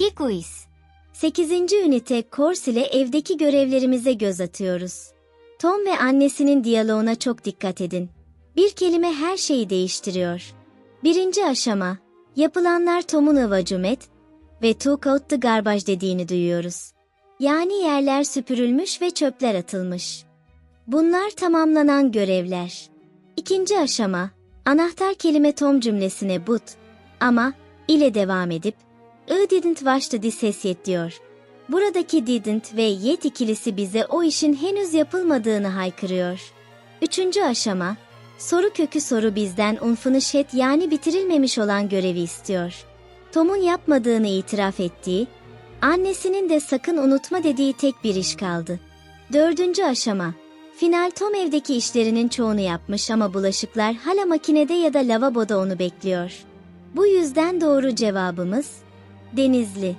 Hikuis. 8. ünite Kors ile evdeki görevlerimize göz atıyoruz. Tom ve annesinin diyaloğuna çok dikkat edin. Bir kelime her şeyi değiştiriyor. Birinci aşama, yapılanlar Tom'un avacumet ve took out the garbage dediğini duyuyoruz. Yani yerler süpürülmüş ve çöpler atılmış. Bunlar tamamlanan görevler. İkinci aşama, anahtar kelime Tom cümlesine but ama ile devam edip I didn't wash the dishes yet diyor. Buradaki didn't ve yet ikilisi bize o işin henüz yapılmadığını haykırıyor. Üçüncü aşama, soru kökü soru bizden unfinished yani bitirilmemiş olan görevi istiyor. Tom'un yapmadığını itiraf ettiği, annesinin de sakın unutma dediği tek bir iş kaldı. Dördüncü aşama, final Tom evdeki işlerinin çoğunu yapmış ama bulaşıklar hala makinede ya da lavaboda onu bekliyor. Bu yüzden doğru cevabımız Denizli.